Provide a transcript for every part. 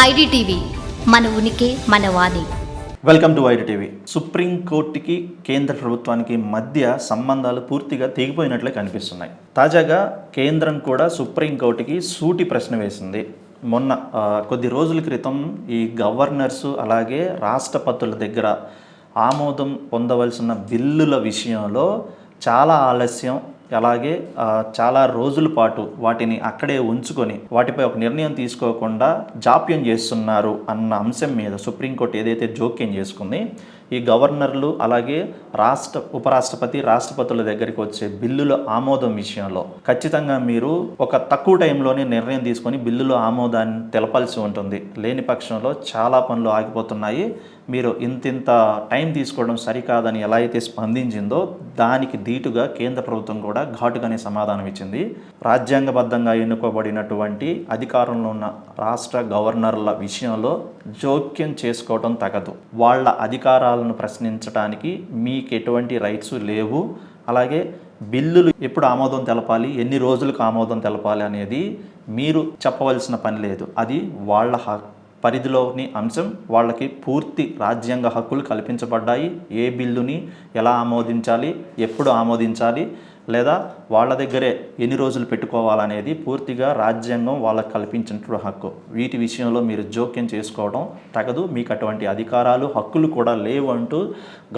IDTV మన ఉనికి మన వాణి. వెల్కమ్ టు వైడ్ టీవీ సుప్రీంకోర్టుకి కేంద్ర ప్రభుత్వానికి మధ్య సంబంధాలు పూర్తిగా తెగిపోయినట్లే కనిపిస్తున్నాయి. తాజాగా కేంద్రం కూడా సుప్రీంకోర్టుకి సూటి ప్రశ్న వేసింది. మొన్న కొద్ది రోజుల క్రితం ఈ గవర్నర్సు అలాగే రాష్ట్రపతుల దగ్గర ఆమోదం పొందవలసిన బిల్లుల విషయంలో చాలా ఆలస్యం అలాగే చాలా రోజుల పాటు వాటిని అక్కడే ఉంచుకొని వాటిపై ఒక నిర్ణయం తీసుకోకుండా జాప్యం చేస్తున్నారు అన్న అంశం మీద సుప్రీంకోర్టు ఏదైతే జోక్యం చేసుకుంది ఈ గవర్నర్లు అలాగే రాష్ట్ర ఉపరాష్ట్రపతి రాష్ట్రపతుల దగ్గరికి వచ్చే బిల్లుల ఆమోదం విషయంలో ఖచ్చితంగా మీరు ఒక తక్కువ టైంలోనే నిర్ణయం తీసుకొని బిల్లుల ఆమోదాన్ని తెలపాల్సి ఉంటుంది. లేని పక్షంలో చాలా పనులు ఆగిపోతున్నాయి. మీరు ఇంతింత టైం తీసుకోవడం సరికాదని ఎలా అయితే స్పందించిందో దానికి ధీటుగా కేంద్ర ప్రభుత్వం కూడా ఘాటుగానే సమాధానం ఇచ్చింది. రాజ్యాంగబద్ధంగా ఎన్నుకోబడినటువంటి అధికారంలో ఉన్న రాష్ట్ర గవర్నర్ల విషయంలో జోక్యం చేసుకోవడం తగదు. వాళ్ళ అధికారాలను ప్రశ్నించడానికి మీకు ఎటువంటి రైట్స్ లేవు. అలాగే బిల్లులు ఎప్పుడు ఆమోదం తెలపాలి ఎన్ని రోజులకు ఆమోదం తెలపాలి అనేది మీరు చెప్పవలసిన పని లేదు. అది వాళ్ళ హ పరిధిలోని అంశం. వాళ్ళకి పూర్తి రాజ్యాంగ హక్కులు కల్పించబడ్డాయి. ఏ బిల్లుని ఎలా ఆమోదించాలి ఎప్పుడు ఆమోదించాలి లేదా వాళ్ళ దగ్గరే ఎన్ని రోజులు పెట్టుకోవాలనేది పూర్తిగా రాజ్యాంగం వాళ్ళకు కల్పించినటువంటి హక్కు. వీటి విషయంలో మీరు జోక్యం చేసుకోవడం తగదు. మీకు అటువంటి అధికారాలు హక్కులు కూడా లేవు అంటూ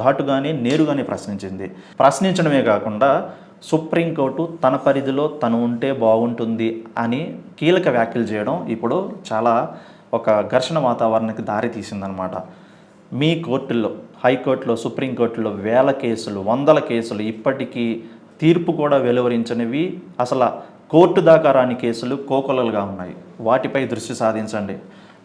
ఘాటుగానే నేరుగానే ప్రశ్నించింది. ప్రశ్నించడమే కాకుండా సుప్రీంకోర్టు తన పరిధిలో తను ఉంటే బాగుంటుంది అని కీలక వ్యాఖ్యలు చేయడం ఇప్పుడు చాలా ఒక ఘర్షణ వాతావరణానికి దారి తీసిందనమాట మీ కోర్టుల్లో హైకోర్టులో సుప్రీంకోర్టులో వేల కేసులు వందల కేసులు ఇప్పటికీ తీర్పు కూడా వెలువరించనివి. అసలు కోర్టు దాకా రాని కేసులు కోకొలలుగా ఉన్నాయి. వాటిపై దృష్టి సాధించండి.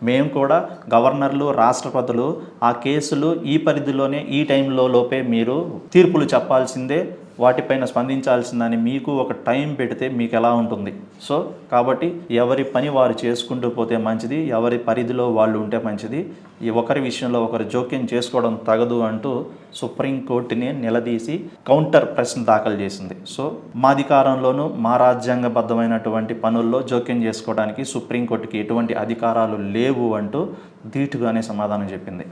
మేము కూడా గవర్నర్లు రాష్ట్రపతులు ఆ కేసులు ఈ పరిధిలోనే ఈ టైంలో లోపే మీరు తీర్పులు చెప్పాల్సిందే. వాటిపైన స్పందించాల్సిందని మీకు ఒక టైం పెడితే మీకు ఎలా ఉంటుంది? సో కాబట్టి ఎవరి పని వారు చేసుకుంటూ పోతే మంచిది ఎవరి పరిధిలో వాళ్ళు ఉంటే మంచిది. ఈ ఒకరి విషయంలో ఒకరు జోక్యం చేసుకోవడం తగదు అంటూ సుప్రీంకోర్టుని నిలదీసి కౌంటర్ ప్రశ్న దాఖలు చేసింది. సో మా అధికారంలోనూ మా రాజ్యాంగబద్ధమైనటువంటి పనుల్లో జోక్యం చేసుకోవడానికి సుప్రీంకోర్టుకి ఎటువంటి అధికారాలు లేవు అంటూ ధీటుగానే సమాధానం చెప్పింది.